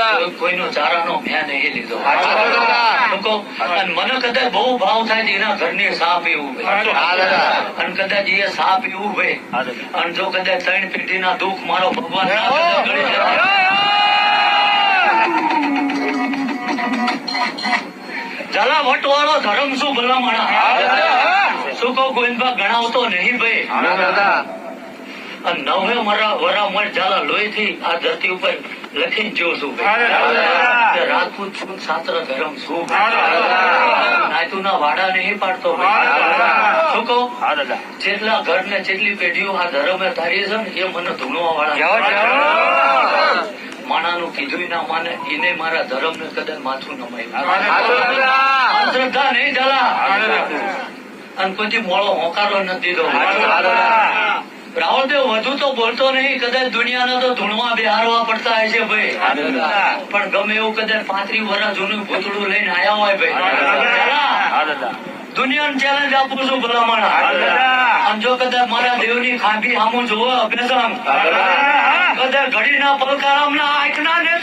કોઈ- કોઈનો ચારાનો મેં નહીં લીધો. લોકો અને મને કદાચ બહુ ભાવ થાય છે એના ઘરની સા પીવું ભાઈ. અને કદાચ એ સાપ એવું ભાઈ અને જો કદાચ ત્રણ પેઢીના દુઃખ મારો ભગવાન. જલા વટવાળો ધર્મ શું ભલામણા? શું કહું ગોવિંદભાઈ ગણાવતો નહીં ભાઈ. નવે મરા વરા મર ઝાલા લોહીથી આ ધરતી ઉપર લખી જ્યો છું. રાજપૂત છું સાત્ર ધર્મ છું નાયતુના વાડા નહીં પાડતો શું કહું? જેટલા ઘર ને જેટલી પેઢીઓ આ ધર્મે ધારી છે ને એ મને ધૂણવા વાળા માણાનું કીધું ના માને એને મારા ધર્મ ને કદાચ માથું નમાય. શ્રદ્ધા નહીં જલા અને પછી મોળો હોકારો નથી દીધો. વધુ તો બોલતો નહીં કદાચ દુનિયાનો તો ધૂણવા બિહારવા પડતા હોય છે ભાઈ. પણ ગમે એવું કદાચ પાંત્રી વર્ષ જૂનું ભૂતળું લઈને આયા હોય ભાઈ. દુનિયાને ચેલેન્જ આપું છું ભલામણ. આમ જો કદાચ મારા દેવની ખાંભી સામું જોવો અભ્યાસમ. કદાચ ઘડીના પલકારામ ના આંખના ના